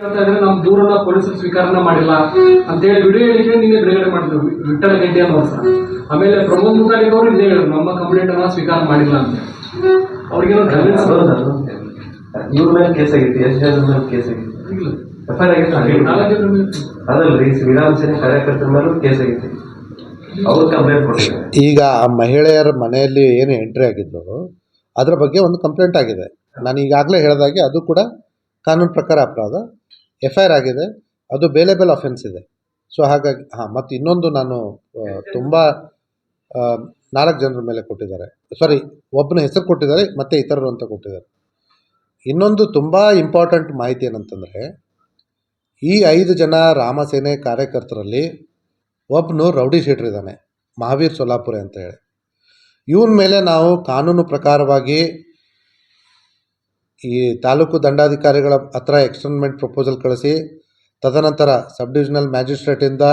ಹೇಳ್ತಾ ಇದ್ರೆ ನಮ್ಮ ದೂರನ ಪೊಲೀಸರು ಸ್ವೀಕಾರನ ಮಾಡಿಲ್ಲ ಅಂತ ಹೇಳಿ ವಿಡಿಯೋ ಹೇಳಿಕೆ ನಿನ್ನೆ ಬಿಡುಗಡೆ ಮಾಡಿದ್ರು. ವಿಠಲ ಗೆಡ್ಡೆ ಅನ್ನೋರು ಸರ್ ಆಮೇಲೆ ಪ್ರಮೋದ್ ಮುತಾಲಿಕ್ ಅವರು ಇದೇ ಹೇಳಿದ್ರು ನಮ್ಮ ಕಂಪ್ಲೇಂಟ್ ಅನ್ನ ಸ್ವೀಕಾರ ಮಾಡಿಲ್ಲ ಅಂತ. ಅವ್ರಿಗೇನೋ ಜಾಮೀನು ಸಿಗೋದು ಇವ್ರ ಮೇಲೆ ಕೇಸ್ ಆಗೈತಿ ಎಷ್ಟು ಜನರ ಮೇಲೆ ಕೇಸ್ ಆಗೈತಿ ಇಲ್ಲ. ಎಫ್ ಐ ಆರ್ ಆಗೈತಿ ನಾಲ್ಕು ಜನ ಮೇಲೆ. ಅದಲ್ರಿ ವಿಧಾನ ಸೇನೆ ಕಾರ್ಯಕರ್ತರ ಮೇಲೂ ಕೇಸ್ ಆಗಿತ್ತು. ಅವ್ರು ಕಂಪ್ಲೇಂಟ್ ಕೊಟ್ಟಿದ್ದಾರೆ. ಈಗ ಆ ಮಹಿಳೆಯರ ಮನೆಯಲ್ಲಿ ಏನು ಎಂಟ್ರಿ ಆಗಿದ್ರು ಅದರ ಬಗ್ಗೆ ಒಂದು ಕಂಪ್ಲೇಂಟ್ ಆಗಿದೆ. ನಾನು ಈಗಾಗಲೇ ಹೇಳಿದಾಗೆ ಅದು ಕೂಡ ಕಾನೂನು ಪ್ರಕಾರ ಅಪರಾಧ ಎಫ್ ಐ ಆರ್ ಆಗಿದೆ, ಅದು ಬೇಲೆಬಲ್ ಅಫೆನ್ಸ್ ಇದೆ. ಸೊ ಹಾಗಾಗಿ, ಹಾಂ, ಮತ್ತು ಇನ್ನೊಂದು ನಾನು ತುಂಬ ನಾಲ್ಕು ಜನರ ಮೇಲೆ ಕೊಟ್ಟಿದ್ದಾರೆ. ಸಾರಿ ಒಬ್ಬನ ಹೆಸರು ಕೊಟ್ಟಿದ್ದಾರೆ, ಮತ್ತು ಇತರರು ಅಂತ ಕೊಟ್ಟಿದ್ದಾರೆ. ಇನ್ನೊಂದು ತುಂಬ ಇಂಪಾರ್ಟೆಂಟ್ ಮಾಹಿತಿ ಏನಂತಂದರೆ, ಈ ಐದು ಜನ ರಾಮಸೇನೆ ಕಾರ್ಯಕರ್ತರಲ್ಲಿ ಒಬ್ಬನು ರೌಡಿ ಶೀಟರ್ ಇದ್ದಾನೆ, ಮಹಾವೀರ್ ಸೊಲ್ಲಾಪುರೆ ಅಂತ ಹೇಳಿ. ಇವನ ಮೇಲೆ ನಾವು ಕಾನೂನು ಪ್ರಕಾರವಾಗಿ ಈ ತಾಲೂಕು ದಂಡಾಧಿಕಾರಿಗಳ ಹತ್ರ ಎಕ್ಸ್ಟರ್ನ್ಮೆಂಟ್ ಪ್ರಪೋಸಲ್ ಕಳಿಸಿ, ತದನಂತರ ಸಬ್ ಡಿವಿಷನಲ್ ಮ್ಯಾಜಿಸ್ಟ್ರೇಟಿಂದ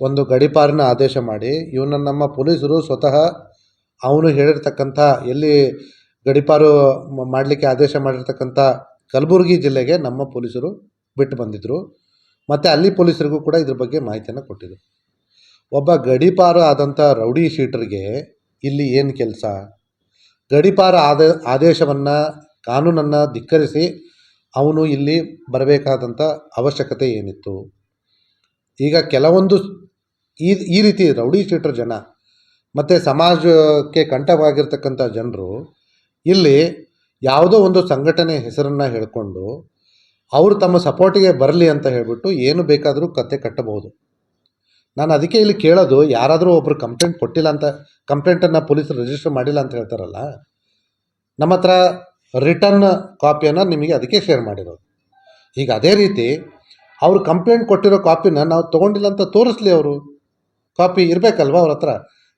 ಒಂದು ಗಡೀಪಾರಿನ ಆದೇಶ ಮಾಡಿ. ಇವನನ್ನು ನಮ್ಮ ಪೊಲೀಸರು ಸ್ವತಃ ಅವನು ಹೇಳಿರ್ತಕ್ಕಂಥ, ಎಲ್ಲಿ ಗಡಿಪಾರು ಮಾಡಲಿಕ್ಕೆ ಆದೇಶ ಮಾಡಿರ್ತಕ್ಕಂಥ ಕಲಬುರಗಿ ಜಿಲ್ಲೆಗೆ ನಮ್ಮ ಪೊಲೀಸರು ಬಿಟ್ಟು ಬಂದಿದ್ದರು ಮತ್ತು ಅಲ್ಲಿ ಪೊಲೀಸರಿಗೂ ಕೂಡ ಇದ್ರ ಬಗ್ಗೆ ಮಾಹಿತಿಯನ್ನು ಕೊಟ್ಟಿದ್ದರು ಒಬ್ಬ ಗಡೀಪಾರು ಆದಂಥ ರೌಡಿ ಶೀಟರ್ಗೆ ಇಲ್ಲಿ ಏನು ಕೆಲಸ? ಗಡಿಪಾರ ಆದ, ಆದೇಶವನ್ನು ಕಾನೂನನ್ನು ಧಿಕ್ಕರಿಸಿ ಅವನು ಇಲ್ಲಿ ಬರಬೇಕಾದಂಥ ಅವಶ್ಯಕತೆ ಏನಿತ್ತು? ಈಗ ಕೆಲವೊಂದು ಈ ಈ ರೀತಿ ರೌಡಿ ಶೀಟರ್ ಜನ ಮತ್ತು ಸಮಾಜಕ್ಕೆ ಕಂಠವಾಗಿರ್ತಕ್ಕಂಥ ಜನರು ಇಲ್ಲಿ ಯಾವುದೋ ಒಂದು ಸಂಘಟನೆ ಹೆಸರನ್ನು ಹೇಳಿಕೊಂಡು ಅವರು ತಮ್ಮ ಸಪೋರ್ಟಿಗೆ ಬರಲಿ ಅಂತ ಹೇಳಿಬಿಟ್ಟು ಏನು ಬೇಕಾದರೂ ಕತೆ ಕಟ್ಟಬಹುದು. ನಾನು ಅದಕ್ಕೆ ಇಲ್ಲಿ ಕೇಳೋದು ಯಾರಾದರೂ ಒಬ್ಬರು ಕಂಪ್ಲೇಂಟ್ ಕೊಟ್ಟಿಲ್ಲ ಅಂತ, ಕಂಪ್ಲೇಂಟನ್ನು ಪೊಲೀಸರು ರಿಜಿಸ್ಟರ್ ಮಾಡಿಲ್ಲ ಅಂತ ಹೇಳ್ತಾರಲ್ಲ, ನಮ್ಮ ಹತ್ರ ರಿಟರ್ನ್ ಕಾಪಿಯನ್ನು ನಿಮಗೆ ಅದಕ್ಕೆ ಶೇರ್ ಮಾಡಿರೋದು. ಈಗ ಅದೇ ರೀತಿ ಅವರು ಕಂಪ್ಲೇಂಟ್ ಕೊಟ್ಟಿರೋ ಕಾಪಿನ ನಾವು ತೊಗೊಂಡಿಲ್ಲ ಅಂತ ತೋರಿಸ್ಲಿ ಅವರು. ಕಾಪಿ ಇರಬೇಕಲ್ವ ಅವ್ರ ಹತ್ರ?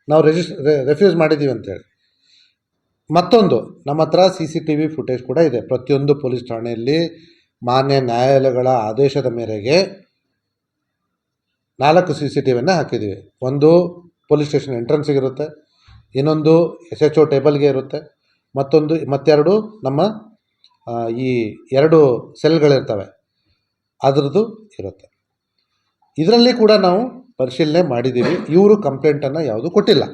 ನಾವು ರೆಜಿಸ್ ರೆಫ್ಯೂಸ್ ಮಾಡಿದ್ದೀವಿ ಅಂತೇಳಿ ಮತ್ತೊಂದು, ನಮ್ಮ ಹತ್ರ C C T V footage ಕೂಡ ಇದೆ. ಪ್ರತಿಯೊಂದು ಪೊಲೀಸ್ ಠಾಣೆಯಲ್ಲಿ ಮಾನ್ಯ ನ್ಯಾಯಾಲಯಗಳ ಆದೇಶದ ಮೇರೆಗೆ ನಾಲ್ಕು ಸಿ ಸಿ ಟಿ ವಿಯನ್ನು ಹಾಕಿದ್ದೀವಿ. ಒಂದು ಪೊಲೀಸ್ ಸ್ಟೇಷನ್ ಎಂಟ್ರೆನ್ಸಿಗೆ ಇರುತ್ತೆ. ಇನ್ನೊಂದು ಎಸ್ ಎಚ್ ಒ ಟೇಬಲ್ಗೆ ಇರುತ್ತೆ. ಮತ್ತೊಂದು, ಮತ್ತೆರಡು ನಮ್ಮ ಈ ಎರಡು ಸೆಲ್ಗಳಿರ್ತವೆ. ಅದರದ್ದು ಇರುತ್ತೆ. ಇದರಲ್ಲಿ ಕೂಡ ನಾವು ಪರಿಶೀಲನೆ ಮಾಡಿದ್ದೀವಿ. ಇವರು ಕಂಪ್ಲೇಂಟನ್ನು ಯಾವುದು ಕೊಟ್ಟಿಲ್ಲ.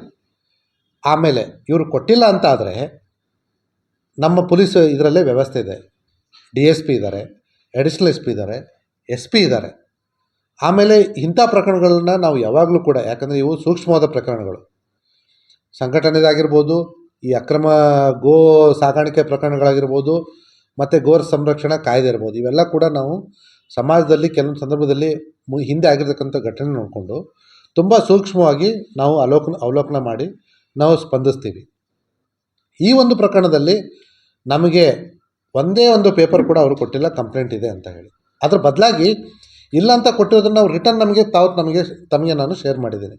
ಆಮೇಲೆ ಇವರು ಕೊಟ್ಟಿಲ್ಲ ಅಂತ ಆದರೆ ನಮ್ಮ ಪೊಲೀಸ್ ಇದರಲ್ಲೇ ವ್ಯವಸ್ಥೆ ಇದೆ. ಡಿ ಎಸ್ ಪಿ ಇದ್ದಾರೆ, ಅಡಿಷ್ನಲ್ ಎಸ್ ಪಿ ಇದ್ದಾರೆ, ಎಸ್ ಪಿ ಇದ್ದಾರೆ. ಆಮೇಲೆ ಇಂಥ ಪ್ರಕರಣಗಳನ್ನ ನಾವು ಯಾವಾಗಲೂ ಕೂಡ, ಯಾಕಂದರೆ ಇವು ಸೂಕ್ಷ್ಮವಾದ ಪ್ರಕರಣಗಳು. ಸಂಘಟನೆದಾಗಿರ್ಬೋದು ಈ ಅಕ್ರಮ ಗೋ ಸಾಗಾಣಿಕೆ ಪ್ರಕರಣಗಳಾಗಿರ್ಬೋದು, ಮತ್ತು ಗೋರ್ ಸಂರಕ್ಷಣಾ ಕಾಯ್ದೆ ಇರ್ಬೋದು, ಇವೆಲ್ಲ ಕೂಡ ನಾವು ಸಮಾಜದಲ್ಲಿ ಕೆಲವೊಂದು ಸಂದರ್ಭದಲ್ಲಿ ಮು, ಹಿಂದೆ ಆಗಿರತಕ್ಕಂಥ ಘಟನೆ ನೋಡಿಕೊಂಡು ತುಂಬ ಸೂಕ್ಷ್ಮವಾಗಿ ನಾವು ಅವಲೋಕನ ಅವಲೋಕನ ಮಾಡಿ ನಾವು ಸ್ಪಂದಿಸ್ತೀವಿ. ಈ ಒಂದು ಪ್ರಕರಣದಲ್ಲಿ ನಮಗೆ ಒಂದೇ ಒಂದು ಪೇಪರ್ ಕೂಡ ಅವರು ಕೊಟ್ಟಿಲ್ಲ, ಕಂಪ್ಲೇಂಟ್ ಇದೆ ಅಂತ ಹೇಳಿ. ಅದ್ರ ಬದಲಾಗಿ ಇಲ್ಲ ಅಂತ ಕೊಟ್ಟಿರೋದನ್ನು ನಾವು ರಿಟರ್ನ್ ನಮಗೆ ತಾವು ನಮಗೆ ತಮಗೆ ನಾನು ಶೇರ್ ಮಾಡಿದ್ದೀನಿ.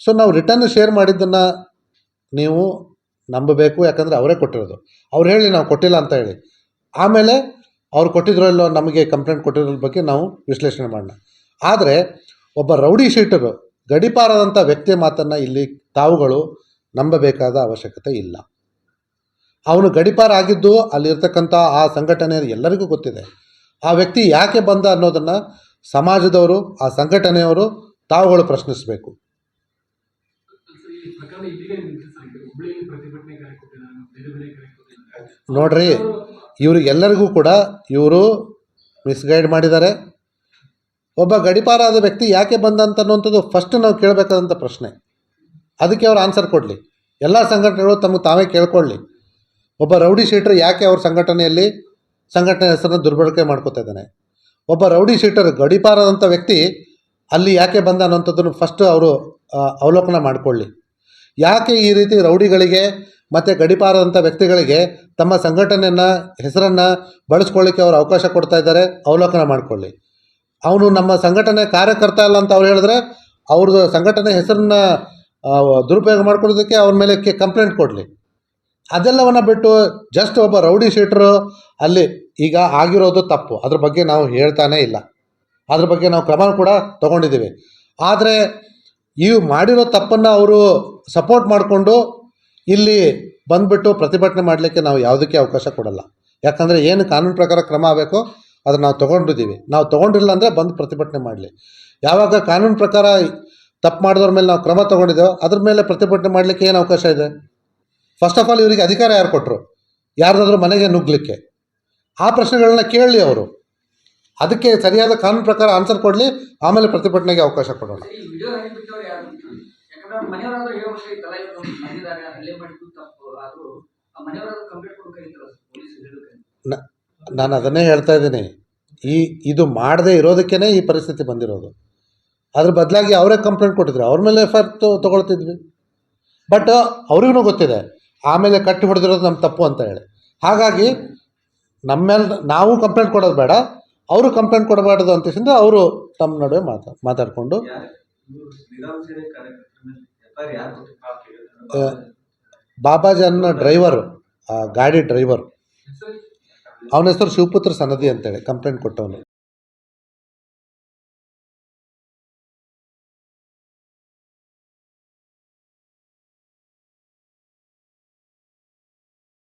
ಸೊ ನಾವು ರಿಟರ್ನ್ ಶೇರ್ ಮಾಡಿದ್ದನ್ನು ನೀವು ನಂಬಬೇಕು, ಯಾಕಂದರೆ ಅವರೇ ಕೊಟ್ಟಿರೋದು. ಅವ್ರು ಹೇಳಿ, ನಾವು ಕೊಟ್ಟಿಲ್ಲ ಅಂತ ಹೇಳಿ. ಆಮೇಲೆ ಅವ್ರು ಕೊಟ್ಟಿದ್ರೋ ಇಲ್ಲೋ ನಮಗೆ ಕಂಪ್ಲೇಂಟ್ ಕೊಟ್ಟಿರೋದ್ರ ಬಗ್ಗೆ ನಾವು ವಿಶ್ಲೇಷಣೆ ಮಾಡೋಣ. ಆದರೆ ಒಬ್ಬ ರೌಡಿ ಶೀಟರು, ಗಡಿಪಾರದಂಥ ವ್ಯಕ್ತಿಯ ಮಾತನ್ನು ಇಲ್ಲಿ ತಾವುಗಳು ನಂಬಬೇಕಾದ ಅವಶ್ಯಕತೆ ಇಲ್ಲ. ಅವನು ಗಡಿಪಾರ ಆಗಿದ್ದು ಅಲ್ಲಿರ್ತಕ್ಕಂಥ ಆ ಸಂಘಟನೆ ಎಲ್ಲರಿಗೂ ಗೊತ್ತಿದೆ. ಆ ವ್ಯಕ್ತಿ ಯಾಕೆ ಬಂದ ಅನ್ನೋದನ್ನು ಸಮಾಜದವರು, ಆ ಸಂಘಟನೆಯವರು ತಾವುಗಳು ಪ್ರಶ್ನಿಸಬೇಕು. ಕೊಟ್ಟಿದ್ದಾರೆ ನೋಡ್ರಿ, ಇವರಿಗೆಲ್ಲರಿಗೂ ಕೂಡ ಇವರು ಮಿಸ್ಗೈಡ್ ಮಾಡಿದ್ದಾರೆ. ಒಬ್ಬ ಗಡಿಪಾರಾದ ವ್ಯಕ್ತಿ ಯಾಕೆ ಬಂದ ಅಂತ ಅನ್ನುವಂಥದ್ದು ಫಸ್ಟ್ ನಾವು ಕೇಳಬೇಕಾದಂಥ ಪ್ರಶ್ನೆ. ಅದಕ್ಕೆ ಅವ್ರು ಆನ್ಸರ್ ಕೊಡಲಿ. ಎಲ್ಲ ಸಂಘಟನೆಗಳು ತಮಗೆ ತಾವೇ ಕೇಳ್ಕೊಳ್ಳಿ. ಒಬ್ಬ ರೌಡಿ ಶೀಟರ್ ಯಾಕೆ ಅವ್ರ ಸಂಘಟನೆಯಲ್ಲಿ ಸಂಘಟನೆ ಹೆಸರನ್ನು ದುರ್ಬಳಕೆ ಮಾಡ್ಕೋತಾ ಇದ್ದಾನೆ? ಒಬ್ಬ ರೌಡಿ ಶೀಟರ್ ಗಡಿಪಾರದಂಥ ವ್ಯಕ್ತಿ ಅಲ್ಲಿ ಯಾಕೆ ಬಂದ ಅನ್ನೋಂಥದ್ದನ್ನು ಫಸ್ಟ್ ಅವರು ಅವಲೋಕನ ಮಾಡಿಕೊಳ್ಳಿ. ಯಾಕೆ ಈ ರೀತಿ ರೌಡಿಗಳಿಗೆ ಮತ್ತು ಗಡಿಪಾರದಂಥ ವ್ಯಕ್ತಿಗಳಿಗೆ ತಮ್ಮ ಸಂಘಟನೆಯನ್ನು, ಹೆಸರನ್ನು ಬಳಸ್ಕೊಳ್ಳಿಕ್ಕೆ ಅವರು ಅವಕಾಶ ಕೊಡ್ತಾ ಇದ್ದಾರೆ, ಅವಲೋಕನ ಮಾಡಿಕೊಳ್ಳಿ. ಅವನು ನಮ್ಮ ಸಂಘಟನೆ ಕಾರ್ಯಕರ್ತ ಅಲ್ಲ ಅಂತ ಅವ್ರು ಹೇಳಿದ್ರೆ ಅವ್ರದ್ದು ಸಂಘಟನೆ ಹೆಸರನ್ನ ದುರುಪಯೋಗ ಮಾಡ್ಕೊಳ್ಳೋದಕ್ಕೆ ಅವ್ರ ಮೇಲೆ ಕಂಪ್ಲೇಂಟ್ ಕೊಡಲಿ. ಅದೆಲ್ಲವನ್ನು ಬಿಟ್ಟು ಜಸ್ಟ್ ಒಬ್ಬ ರೌಡಿ ಶೀಟ್ರು ಅಲ್ಲಿ ಈಗ ಆಗಿರೋದು ತಪ್ಪು. ಅದ್ರ ಬಗ್ಗೆ ನಾವು ಹೇಳ್ತಾನೇ ಇಲ್ಲ. ಅದ್ರ ಬಗ್ಗೆ ನಾವು ಕ್ರಮ ಕೂಡ ತಗೊಂಡಿದ್ದೀವಿ. ಆದರೆ ಈ ಮಾಡಿರೋ ತಪ್ಪನ್ನು ಅವರು ಸಪೋರ್ಟ್ ಮಾಡಿಕೊಂಡು ಇಲ್ಲಿ ಬಂದುಬಿಟ್ಟು ಪ್ರತಿಭಟನೆ ಮಾಡಲಿಕ್ಕೆ ನಾವು ಯಾವುದಕ್ಕೆ ಅವಕಾಶ ಕೊಡಲ್ಲ. ಯಾಕಂದರೆ ಏನು ಕಾನೂನು ಪ್ರಕಾರ ಕ್ರಮ ಆಗಬೇಕು, ಅದನ್ನು ನಾವು ತೊಗೊಂಡಿದ್ದೀವಿ. ನಾವು ತೊಗೊಂಡಿಲ್ಲ ಅಂದರೆ ಬಂದು ಪ್ರತಿಭಟನೆ ಮಾಡಲಿ. ಯಾವಾಗ ಕಾನೂನು ಪ್ರಕಾರ ತಪ್ಪು ಮಾಡಿದವ್ರ ಮೇಲೆ ನಾವು ಕ್ರಮ ತೊಗೊಂಡಿದ್ದೇವೆ, ಅದ್ರ ಮೇಲೆ ಪ್ರತಿಭಟನೆ ಮಾಡಲಿಕ್ಕೆ ಏನು ಅವಕಾಶ ಇದೆ? ಫಸ್ಟ್ ಆಫ್ ಆಲ್ ಇವರಿಗೆ ಅಧಿಕಾರ ಯಾರು ಕೊಟ್ಟರು ಯಾರ್ದಾದ್ರೂ ಮನೆಗೆ ನುಗ್ಗಲಿಕ್ಕೆ. ಆ ಪ್ರಶ್ನೆಗಳನ್ನ ಕೇಳಲಿ ಅವರು. ಅದಕ್ಕೆ ಸರಿಯಾದ ಕಾನೂನು ಪ್ರಕಾರ ಆನ್ಸರ್ ಕೊಡಲಿ ಆಮೇಲೆ ಪ್ರತಿಭಟನೆಗೆ ಅವಕಾಶ ಕೊಡೋಣ. ನಾನು ಅದನ್ನೇ ಹೇಳ್ತಾ ಇದ್ದೀನಿ. ಈ ಇದು ಮಾಡದೇ ಇರೋದಕ್ಕೇ ಈ ಪರಿಸ್ಥಿತಿ ಬಂದಿರೋದು. ಅದ್ರ ಬದಲಾಗಿ ಅವರೇ ಕಂಪ್ಲೇಂಟ್ ಕೊಟ್ಟಿದ್ರು. ಅವ್ರ ಮೇಲೆ ಎಫ್ ಐ ಆರ್ ತೊಗೊಳ್ತಿದ್ವಿ. ಬಟ್ ಅವ್ರಿಗೂ ಗೊತ್ತಿದೆ. ಆಮೇಲೆ ಕಟ್ಟಿ ಹೊಡೆದಿರೋದು ನಮ್ಮ ತಪ್ಪು ಅಂತ ಹೇಳಿ. ಹಾಗಾಗಿ ನಮ್ಮ ಮೇಲೆ ನಾವು ಕಂಪ್ಲೇಂಟ್ ಕೊಡೋದು ಬೇಡ. ಅವರು ಕಂಪ್ಲೇಂಟ್ ಕೊಡಬಾರ್ದು ಅಂತ ಅವರು ತಮ್ಮ ನಡುವೆ ಮಾತಾ ಮಾತಾಡಿಕೊಂಡು. ಬಾಬಾಜನ್ನ ಡ್ರೈವರು ಗಾಡಿ ಡ್ರೈವರ್. ಅವನ ಹೆಸರು ಶಿವಪುತ್ರ ಸನದಿ ಅಂತೇಳಿ ಕಂಪ್ಲೇಂಟ್ ಕೊಟ್ಟವನು.